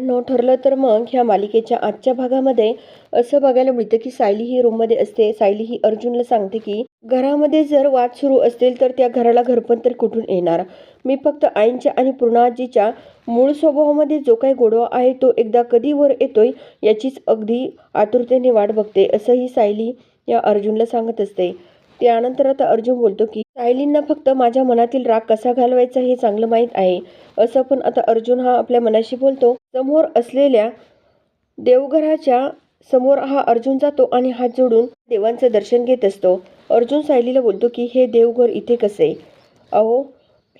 न ठरलं तर मग ह्या मालिकेच्या आजच्या भागामध्ये असं बघायला मिळतं की सायली ही रूममध्ये असते. सायली ही अर्जुनला सांगते की घरामध्ये जर वाद सुरू असतील तर त्या घराला घरपण तर कुठून येणार? मी फक्त आईंच्या आणि पूर्णाजीच्या मूळ स्वभावामध्ये जो काही गोडवा आहे तो एकदा कधी वर येतोय याचीच अगदी आतुरतेने वाट बघते असंही सायली या अर्जुनला सांगत असते. त्यानंतर आता अर्जुन बोलतो की सायलींना फक्त माझ्या मनातील राग कसा घालवायचा हे चांगलं माहीत आहे. असं पण आता अर्जुन हा आपल्या मनाशी बोलतो. समोर असलेल्या देवघराच्या समोर हा अर्जुन जातो आणि हात जोडून देवांचं दर्शन घेत असतो. अर्जुन सायलीला बोलतो की हे देवघर इथे कसे? अहो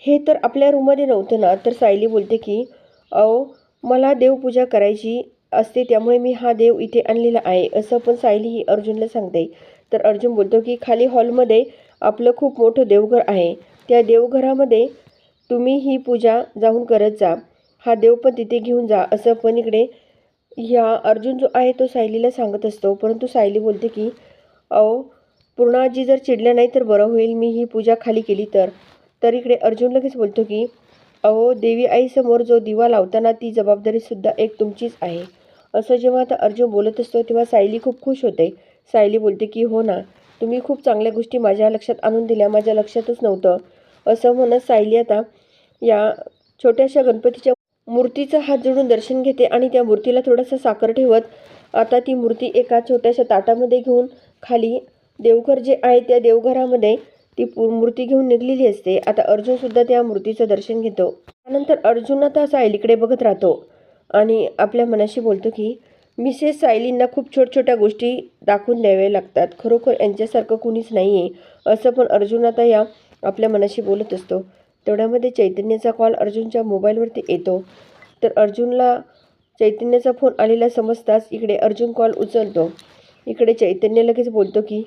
हे तर आपल्या रूममध्ये नव्हतं ना. तर सायली बोलते की अहो मला देवपूजा करायची असते त्यामुळे मी हा देव इथे आणलेला आहे. असं पण सायली ही अर्जुनला सांगते. तर अर्जुन बोलतो की खाली हॉलमध्ये आपलं खूप मोठं देवघर आहे. त्या देवघरामध्ये तुम्ही ही पूजा जाऊन करत जा. हा देव पण तिथे घेऊन जा. असं पण इकडे ह्या अर्जुन जो आहे तो सायलीला सांगत असतो. परंतु सायली बोलते की अहो पूर्णाजी जर चिडल्या नाही तर बरं होईल. मी ही पूजा खाली केली तर. तर इकडे अर्जुन लगेच बोलतो की अहो देवी आईसमोर जो दिवा लावताना ती जबाबदारीसुद्धा एक तुमचीच आहे. असं जेव्हा आता अर्जुन बोलत असतो तेव्हा सायली खूप खुश होते. सायली बोलते की हो ना. तुम्ही खूप चांगल्या गोष्टी माझ्या लक्षात आणून दिल्या. माझ्या लक्षातच नव्हतं. असं म्हणत सायली आता या छोट्याशा गणपतीच्या मूर्तीचा हात जोडून दर्शन घेते आणि त्या मूर्तीला थोडासा साखर ठेवत आता ती मूर्ती एका छोट्याशा ताटामध्ये घेऊन खाली देवघर जे आहे त्या देवघरामध्ये ती मूर्ती घेऊन निघलेली असते. आता अर्जुनसुद्धा त्या मूर्तीचं दर्शन घेतो. त्यानंतर अर्जुन आता सायलीकडे बघत राहतो आणि आपल्या मनाशी बोलतो की मिसेस सायलींना खूप छोट छोट्या गोष्टी दाखवून द्याव्या लागतात. खरोखर यांच्यासारखं कुणीच नाही आहे असं पण अर्जुन आता या आपल्या मनाशी बोलत असतो. तेवढ्यामध्ये चैतन्याचा कॉल अर्जुनच्या मोबाईलवरती येतो. तर अर्जुनला चैतन्याचा फोन आलेला समजताच इकडे अर्जुन कॉल उचलतो. इकडे चैतन्य लगेच बोलतो की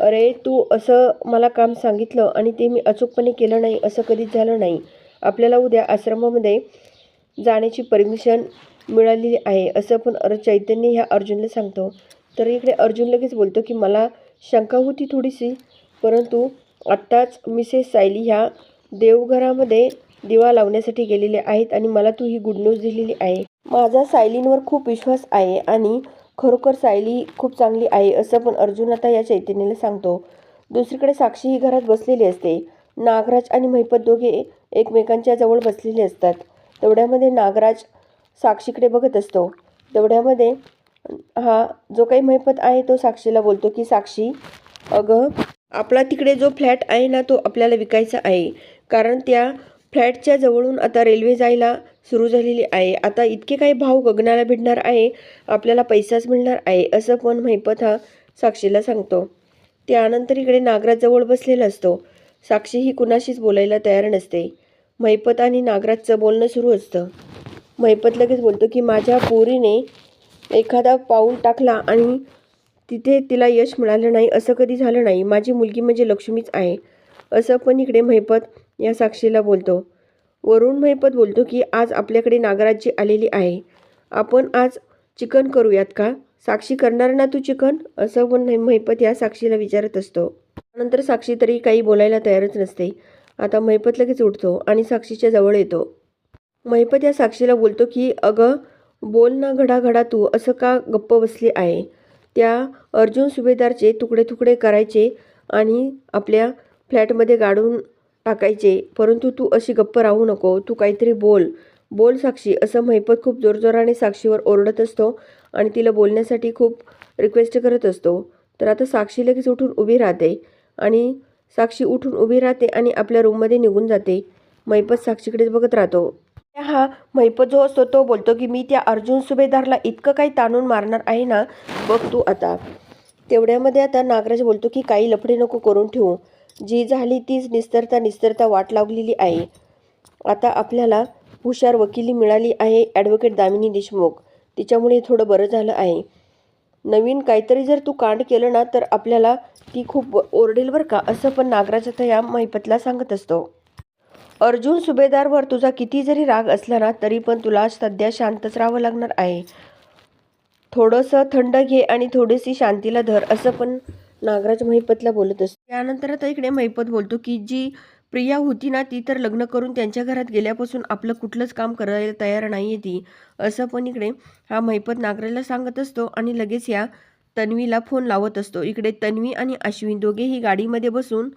अरे तू असं मला काम सांगितलं आणि ते मी अचूकपणे केलं नाही असं कधीच झालं नाही. आपल्याला उद्या आश्रमामध्ये जाण्याची परमिशन मिळालेली आहे असं पण अर चैतन्य ह्या अर्जुनला सांगतो. तर इकडे अर्जुन लगेच बोलतो की मला शंका होती थोडीशी परंतु आत्ताच मिसेस सायली ह्या देवघरामध्ये दिवा लावण्यासाठी गेलेले आहेत आणि मला तू ही गुड न्यूज दिलेली आहे. माझा सायलींवर खूप विश्वास आहे आणि खरोखर सायली खूप चांगली आहे असं पण अर्जुन आता या चैतन्याला सांगतो. दुसरीकडे साक्षी ही घरात बसलेली असते. नागराज आणि महिपत दोघे एकमेकांच्या जवळ बसलेले असतात. तेवढ्यामध्ये नागराज साक्षीकडे बघत असतो. तेवढ्यामध्ये हा जो काही महिपत आहे तो साक्षीला बोलतो की साक्षी अगं आपला तिकडे जो फ्लॅट आहे ना तो आपल्याला विकायचा आहे. कारण त्या फ्लॅटच्या जवळून आता रेल्वे जायला सुरू झालेली आहे. आता इतके काही भाव गगनाला भिडणार आहे आपल्याला पैसाच मिळणार आहे असं पण महिपत हा साक्षीला सांगतो. त्यानंतर इकडे नागराजवळ बसलेला असतो. साक्षी ही कुणाशीच बोलायला तयार नसते. महिपत आणि नागराजचं बोलणं सुरू असतं. महिपत लगेच बोलतो की माझ्या पोरीने एखादा पाऊल टाकला आणि तिथे तिला यश मिळालं नाही असं कधी झालं नाही. माझी मुलगी म्हणजे लक्ष्मीच आहे असं पण इकडे महिपत या साक्षीला बोलतो. वरून महिपत बोलतो की आज आपल्याकडे नागराजी आलेली आहे. आपण आज चिकन करूयात का? साक्षी करणार ना तू चिकन? असं पण नाही- महिपत या साक्षीला विचारत असतो. नंतर साक्षी तरी काही बोलायला तयारच नसते. आता महिपत लगेच उठतो आणि साक्षीच्या जवळ येतो. महिपत या साक्षीला बोलतो की अगं बोल ना घडा घडा तू असं का गप्प बसली आहे? त्या अर्जुन सुभेदारचे तुकडे तुकडे करायचे आणि आपल्या फ्लॅटमध्ये गाडून टाकायचे. परंतु तू अशी गप्प राहू नको तू काहीतरी बोल. बोल साक्षी असं महिपत खूप जोरजोराने साक्षीवर ओरडत असतो आणि तिला बोलण्यासाठी खूप रिक्वेस्ट करत असतो. तर आता साक्षी लगेच उठून उभी राहते आणि साक्षी उठून उभी राहते आणि आपल्या रूममध्ये निघून जाते. महिपत साक्षीकडेच बघत राहतो. हा महिपत जो असतो तो बोलतो की मी त्या अर्जुन सुभेदारला इतकं काही ताणून मारणार आहे ना बघ तू आता. तेवढ्यामध्ये आता नागराज बोलतो की काही लफडे नको करून ठेवू. जी झाली तीच निस्तरता निस्तरता वाट लागलेली आहे. आता आपल्याला हुशार वकिली मिळाली आहे ॲडव्होकेट दामिनी देशमुख. तिच्यामुळे थोडं बरं झालं आहे. नवीन काहीतरी जर तू कांड केलं ना तर आपल्याला ती खूप ओरडेल बरं का असं पण नागराज आता या महिपतला सांगत असतो. अर्जुन सुभेदारवर तुझा किती जरी राग असला ना तरी पण तुला सध्या शांतच राहावं लागणार आहे. थोडंसं थंड घे आणि थोडीशी शांतीला धर असं पण नागराज महिपतला बोलत असतो. त्यानंतर आता इकडे महिपत बोलतो की जी प्रिया होती ना ती तर लग्न करून त्यांच्या घरात गेल्यापासून आपलं कुठलंच काम करायला तयार नाही आहे ती. असं पण इकडे हा महिपत नागराजला सांगत असतो आणि लगेच या तन्वीला फोन लावत असतो. इकडे तन्वी आणि अश्विन दोघेही गाडीमध्ये बसून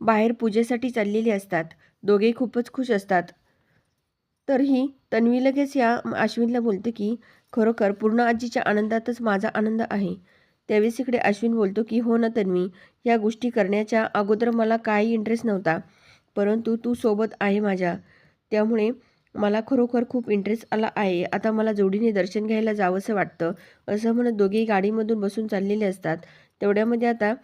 बाहेर पूजेसाठी चाललेले असतात. दोघेही खूपच खुश असतात. तरीही तन्वी लगेच या अश्विनला बोलते की खरोखर पूर्ण आजीच्या आनंदातच माझा आनंद आहे. त्यावेळेस इकडे अश्विन बोलतो की हो ना तन्वी या गोष्टी करण्याच्या अगोदर मला काही इंटरेस्ट नव्हता परंतु तू सोबत आहे माझ्या. त्यामुळे मला खरोखर खूप इंटरेस्ट आला आहे. आता मला जोडीने दर्शन घ्यायला जावंसं वाटतं. असं म्हणत दोघेही गाडीमधून बसून चाललेले असतात. तेवढ्यामध्ये आता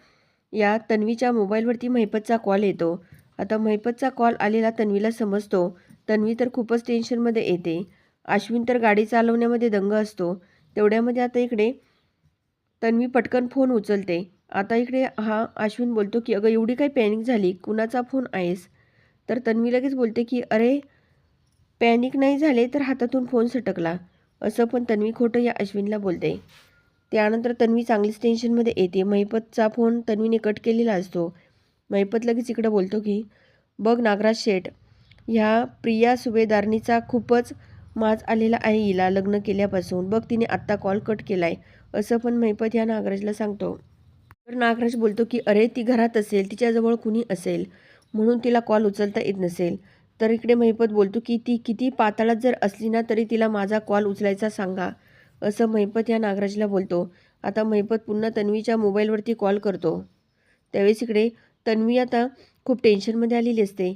या तन्वीच्या मोबाईलवरती महिपतचा कॉल येतो. आता महिपतचा कॉल आलेला तन्वीला समजतो. तन्वी तर खूपच टेन्शनमध्ये येते. अश्विन तर गाडी चालवण्यामध्ये दंग असतो. तेवढ्यामध्ये आता इकडे तन्वी पटकन फोन उचलते. आता इकडे हा अश्विन बोलतो की अगं एवढी काही पॅनिक झाली? कुणाचा फोन आहेस? तर तन्वी लगेच बोलते की अरे पॅनिक नाही झाले तर हातातून फोन सटकला. असं पण तन्वी खोटं या अश्विनला बोलते. त्यानंतर तन्वी चांगलीच टेन्शनमध्ये येते. महिपतचा फोन तन्वीने कट केलेला असतो. महिपत लगेच इकडं बोलतो की बघ नागराज शेठ ह्या प्रिया सुभेदारनीचा खूपच माज आलेला आहे हिला लग्न केल्यापासून. बघ तिने आत्ता कॉल कट केला आहे असं पण महिपत ह्या नागराजला सांगतो. तर नागराज बोलतो की अरे ती घरात असेल तिच्याजवळ कुणी असेल म्हणून तिला कॉल उचलता येत नसेल. तर इकडे महिपत बोलतो की ती किती पाताळात जर असली ना तरी तिला माझा कॉल उचलायचा सांगा. असं महिपत ह्या नागराजला बोलतो. आता महिपत पुन्हा तन्वीच्या मोबाईलवरती कॉल करतो. त्यावेळेस इकडे तन्वी आता खूप टेन्शनमध्ये आलेली असते.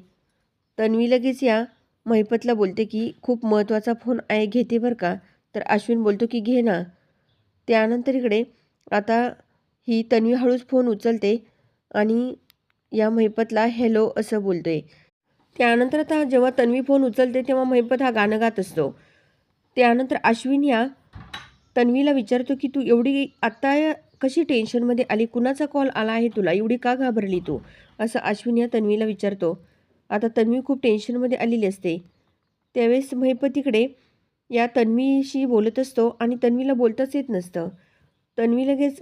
तन्वी लगेच या महिपतला बोलते की खूप महत्त्वाचा फोन आहे घेते बरं का? तर अश्विन बोलतो की घे ना. त्यानंतर इकडे आता ही तन्वी हळूच फोन उचलते आणि या महिपतला हॅलो असं बोलतोय. त्यानंतर आता जेव्हा तन्वी फोन उचलते तेव्हा महिपत हा गाणं गात असतो. त्यानंतर अश्विन या तन्वीला विचारतो की तू एवढी आत्ता कशी टेन्शनमध्ये आली? कुणाचा कॉल आला आहे तुला? एवढी का घाबरली तू? असं अश्विन या तन्वीला विचारतो. आता तन्वी खूप टेन्शनमध्ये आलेली असते. त्यावेळेस महिपतीकडे या तन्वीशी बोलत असतो आणि तन्वीला बोलताच येत नसतं. तन्वी लगेच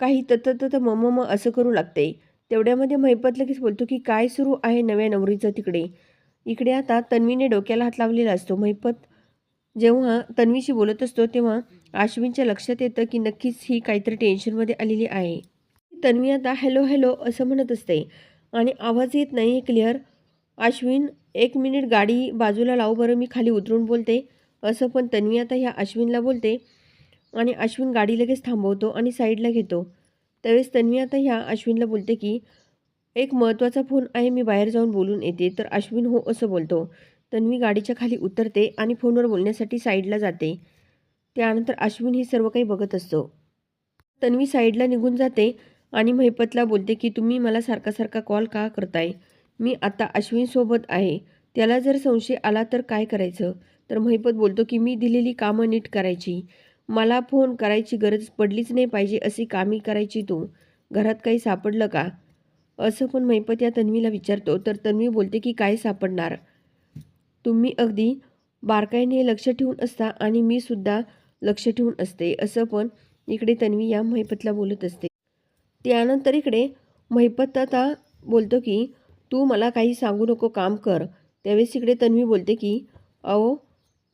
काही तत तत मम म असं करू लागते. तेवढ्यामध्ये महिपत लगेच बोलतो की काय सुरू आहे नव्या नवरीचं तिकडे? इकडे आता तन्वीने डोक्याला हात लावलेला असतो. महिपत जेव्हा तन्वीशी बोलत असतो तेव्हा आश्विनच्या लक्षात येतं की नक्कीच ही काहीतरी टेन्शनमध्ये आलेली आहे. तन्वी आता हॅलो हॅलो असं म्हणत असते. आणि आवाज येत नाही आहे क्लिअर. अश्विन एक मिनिट गाडी बाजूला लावू बरं मी खाली उतरून बोलते. असं पण तन्वी आता ह्या अश्विनला बोलते. आणि अश्विन गाडी लगेच थांबवतो आणि साईडला घेतो. त्यावेळेस तन्वी आता ह्या अश्विनला बोलते की एक महत्त्वाचा फोन आहे मी बाहेर जाऊन बोलून येते. तर अश्विन हो असं बोलतो. तन्वी गाडीच्या खाली उतरते आणि फोनवर बोलण्यासाठी साईडला जाते. त्यानंतर अश्विन हे सर्व काही बघत असतो. तन्वी साईडला निघून जाते आणि महिपतला बोलते की तुम्ही मला सारखा सारखा कॉल का करताय? मी आता अश्विनसोबत आहे. त्याला जर संशय आला तर काय करायचं? तर महिपत बोलतो की मी दिलेली कामं नीट करायची. मला फोन करायची गरज पडलीच नाही पाहिजे अशी कामी करायची तू. घरात काही सापडलं का? असं पण महिपत या तन्वीला विचारतो. तर तन्वी बोलते की काय सापडणार? तुम्ही अगदी बारकाईने लक्ष ठेवून असता आणि मी सुद्धा लक्ष ठेवून असते असं पण इकडे तन्वी या महिपतला बोलत असते. त्यानंतर इकडे महिपत आता बोलतो की तू मला काही सांगू नको काम कर. त्यावेळेस इकडे तन्वी बोलते की अहो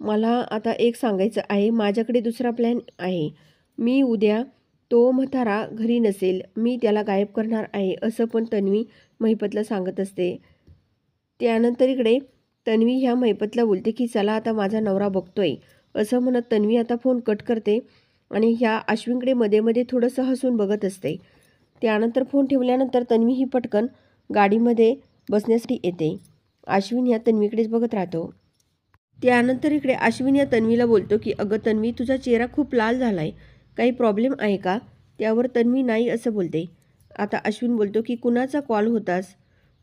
मला आता एक सांगायचं आहे माझ्याकडे दुसरा प्लॅन आहे. मी उद्या तो म्हातारा घरी नसेल मी त्याला गायब करणार आहे असं पण तन्वी महिपतला सांगत असते. त्यानंतर इकडे तन्वी ह्या महिपतला बोलते की चला आता माझा नवरा बघतोय. असं म्हणत तन्वी आता फोन कट करते आणि ह्या अश्विनकडे मध्ये मध्ये थोडंसं हसून बघत असते. त्यानंतर फोन ठेवल्यानंतर तन्वी ही पटकन गाडीमध्ये बसण्यासाठी येते. अश्विन या तन्वीकडेच बघत राहतो. त्यानंतर इकडे अश्विन या तन्वीला बोलतो की अगं तन्वी तुझा चेहरा खूप लाल झाला आहे काही प्रॉब्लेम आहे का? त्यावर तन्वी नाही असं बोलते. आता अश्विन बोलतो की कुणाचा कॉल होतास?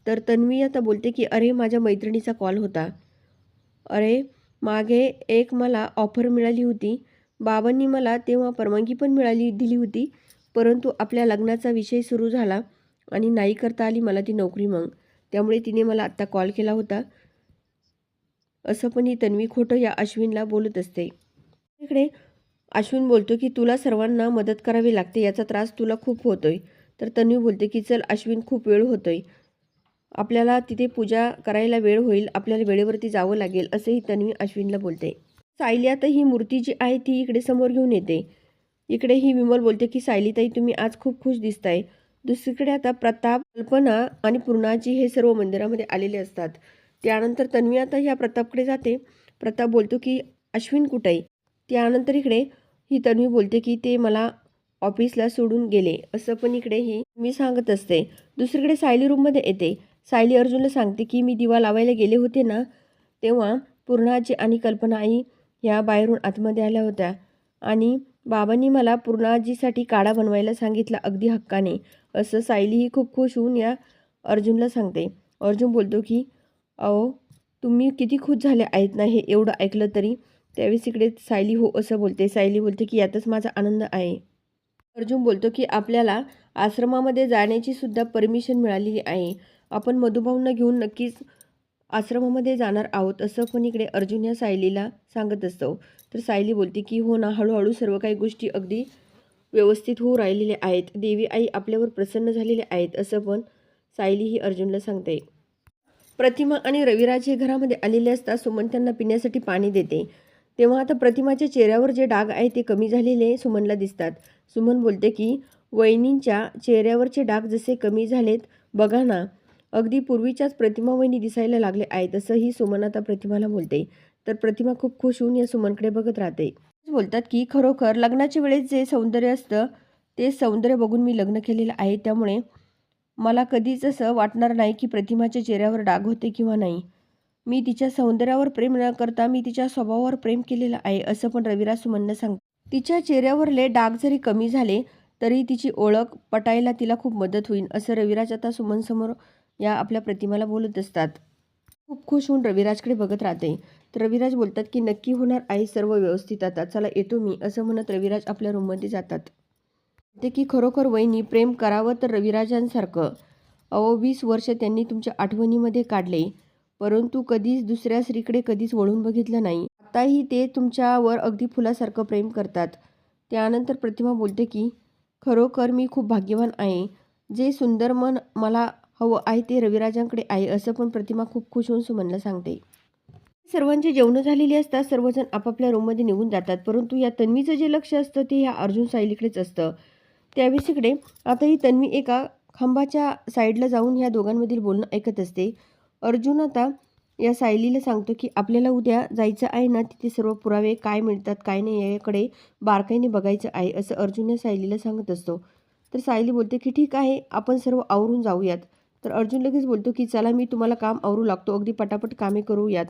तर तन्वी आता बोलते की अरे माझ्या मैत्रिणीचा कॉल होता. अरे मागे एक मला ऑफर मिळाली होती. बाबांनी मला तेव्हा परवानगी पण मिळाली दिली होती परंतु आपल्या लग्नाचा विषय सुरू झाला आणि नाही करता आली मला ती नोकरी मग. त्यामुळे तिने मला आत्ता कॉल केला होता. असं पण ही तन्वी खोटं या अश्विनला बोलत असते. इकडे अश्विन बोलतो की तुला सर्वांना मदत करावी लागते याचा त्रास तुला खूप होतोय. तर तन्वी बोलते की चल अश्विन खूप वेळ होतोय. आपल्याला तिथे पूजा करायला वेळ होईल आपल्याला वेळेवरती जावं लागेल असंही तन्वी अश्विनला बोलते. सायली आता ही मूर्ती जी आहे ती इकडे समोर घेऊन येते. इकडे ही विमल बोलते की सायलीताई तुम्ही आज खूप खुश दिसताय. दुसरीकडे आता प्रताप कल्पना आणि पूर्णाजी हे सर्व मंदिरामध्ये आलेले असतात. त्यानंतर तन्वी आता ह्या प्रतापकडे जाते. प्रताप बोलतो की अश्विन कुठे आहे? त्यानंतर इकडे ही तन्वी बोलते की ते मला ऑफिसला सोडून गेले. असं पण इकडे ही मी सांगत असते. दुसरीकडे सायली रूममध्ये येते. सायली अर्जुनला सांगते की मी दिवा लावायला गेले होते ना तेव्हा पूर्णाजी आणि कल्पना आई ह्या बाहेरून आतमध्ये आल्या होत्या. आणि बाबांनी मला पूर्णाजीसाठी काढा बनवायला सांगितला अगदी हक्काने. असं सायलीही खूप खुश होऊन या अर्जुनला सांगते. अर्जुन बोलतो की अहो तुम्ही किती खुश झाले आहेत ना हे एवढं ऐकलं तरी. त्यावेळेस इकडे सायली हो असं बोलते. सायली बोलते की यातच माझा आनंद आहे. अर्जुन बोलतो की आपल्याला आश्रमामध्ये जाण्याची सुद्धा परमिशन मिळालेली आहे. आपण मधुभाऊंना घेऊन नक्कीच आश्रमामध्ये जाणार आहोत असं पण इकडे अर्जुन या सायलीला सांगत असतो. तर सायली बोलते की हो ना हळूहळू सर्व काही गोष्टी अगदी व्यवस्थित होऊ राहिलेल्या आहेत. देवी आई आपल्यावर प्रसन्न झालेले आहेत असं पण सायली ही अर्जुनला सांगते. प्रतिमा आणि रविराज हे घरामध्ये आलेले असता सुमन त्यांना पिण्यासाठी पाणी देते. तेव्हा आता प्रतिमाच्या चेहऱ्यावर जे डाग आहे ते कमी झालेले सुमनला दिसतात. सुमन बोलते की वहिनींच्या चेहऱ्यावरचे डाग जसे कमी झालेत बघा ना. अगदी पूर्वीच्याच प्रतिमा वहिनी दिसायला लागले आहेत असंही सुमन आता प्रतिमाला बोलते. तर प्रतिमा खूप खुश होऊन या सुमनकडे बघत राहते. बोलतात की खरोखर लग्नाच्या वेळेस जे सौंदर्य असतं ते सौंदर्य बघून मी लग्न केलेलं आहे. त्यामुळे मला कधीच असं वाटणार नाही की प्रतिमाच्या चेहऱ्यावर डाग होते किंवा नाही. मी तिच्या सौंदर्यावर प्रेम न करता मी तिच्या स्वभावावर प्रेम केलेलं आहे असं पण रविराज सुमननं सांग तिच्या चेहऱ्यावरले डाग जरी कमी झाले तरी तिची ओळख पटायला तिला खूप मदत होईल असं रविराज आता सुमनसमोर या आपल्या प्रतिमाला बोलत असतात. खूप खुश होऊन रविराजकडे बघत राहते. तर रविराज बोलतात की नक्की होणार आहे सर्व व्यवस्थित आता चला येतो मी असं म्हणत रविराज आपल्या रूममध्ये जातात. ते की खरोखर वहिनी प्रेम करावं तर रविराजांसारखं. अहो वीस वर्ष त्यांनी तुमच्या आठवणीमध्ये काढले परंतु कधीच दुसऱ्या स्त्रीकडे कधीच वळून बघितलं नाही. आताही ते तुमच्यावर अगदी फुलासारखं प्रेम करतात. त्यानंतर प्रतिमा बोलते की खरोखर मी खूप भाग्यवान आहे. जे सुंदर मन मला हवं आहे ते रविराजांकडे आहे असं पण प्रतिमा खूप खुश होऊन सुमनला सांगते. सर्वांची जेवणं झालेली असतात सर्वजण आपापल्या रूममध्ये निघून जातात. परंतु या तन्वीचं जे लक्ष असतं ते ह्या अर्जुन सायलीकडेच असतं. त्यावेळेस इकडे आता ही तन्वी एका खांबाच्या साईडला जाऊन ह्या दोघांमधील बोलणं ऐकत असते. अर्जुन आता या सायलीला सांगतो की आपल्याला उद्या जायचं आहे ना तिथे सर्व पुरावे काय मिळतात काय नाही याकडे बारकाईने बघायचं आहे असं अर्जुन या सायलीला सांगत असतो. तर सायली बोलते की ठीक आहे आपण सर्व आवरून जाऊयात. तर अर्जुन लगेच बोलतो की चला मी तुम्हाला काम आवरू लागतो अगदी पटापट कामे करूयात.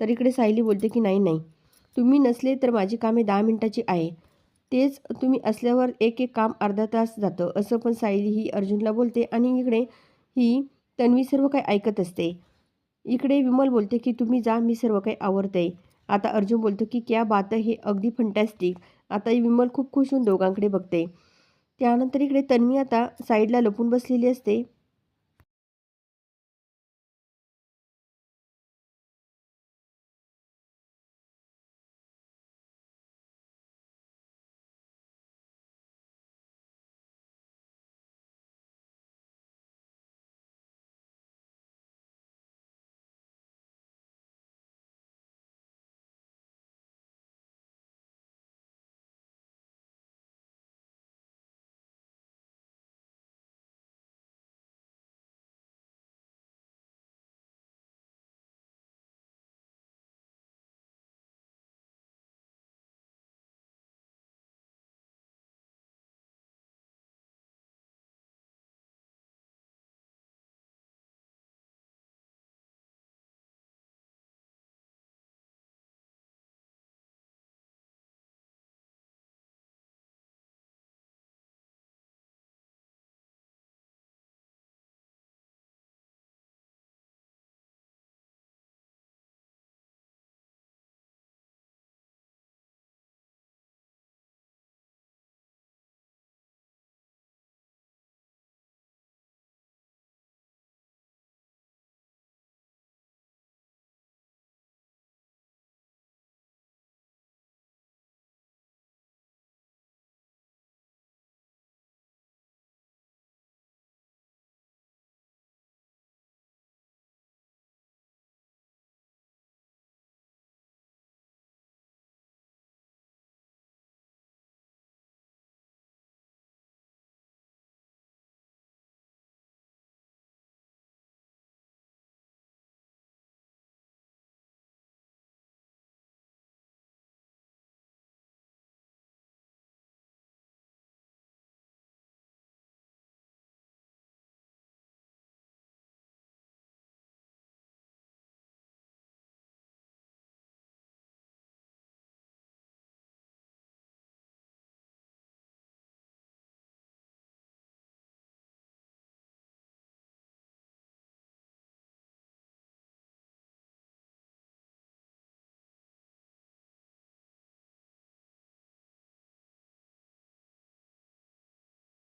तर इकडे सायली बोलते की नाही नाही. तुम्ही नसले तर माझी कामे दहा मिनटाची आहे. तेच तुम्ही असल्यावर एक एक काम अर्धा तास जातं असं पण सायली ही अर्जुनला बोलते. आणि इकडे ही तन्वी सर्व काही ऐकत असते. इकडे विमल बोलते की तुम्ही जा मी सर्व काही आवरते. आता अर्जुन बोलतो की क्या बात हे अगदी फंटॅस्टिक आता विमल खूप खुश होऊन दोघांकडे बघते. त्यानंतर इकडे तन्वी आता साईडला लपून बसलेली असते.